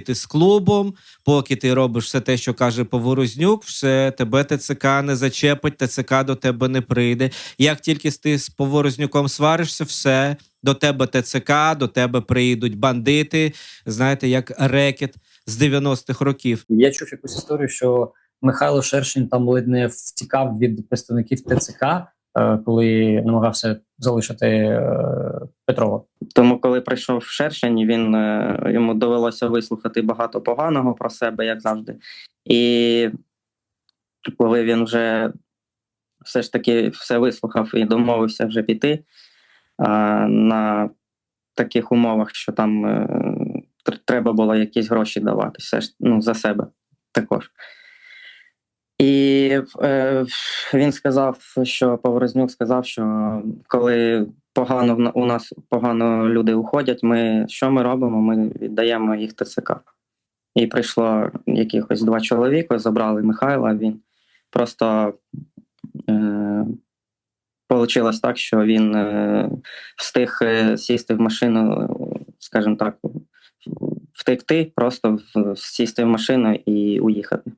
ти з клубом, поки ти робиш все те, що каже Поворознюк, все тебе ТЦК не зачепить, ТЦК до тебе не прийде. Як тільки ти з Поворознюком сваришся, все до тебе ТЦК, до тебе приїдуть бандити. Знаєте, як рекет з 90-х років. Я чув якусь історію, що Михайло Шершень там ледь не втікав від представників ТЦК, коли намагався залишити е, Петрова. Тому, коли прийшов Шершень, він е, йому довелося вислухати багато поганого про себе, як завжди. І коли він вже все ж таки все вислухав і домовився вже піти на таких умовах, що там е, треба було якісь гроші давати, все ж ну, за себе також. І е, він сказав, що Поворознюк сказав, що коли погано у нас погано люди уходять, ми що ми робимо? Ми віддаємо їх ТЦК. І прийшло якихось два чоловіка, забрали Михайла. Він просто е, вийшло так, що він е, встиг е, сісти в машину, скажімо так, втекти, просто сісти в машину і уїхати.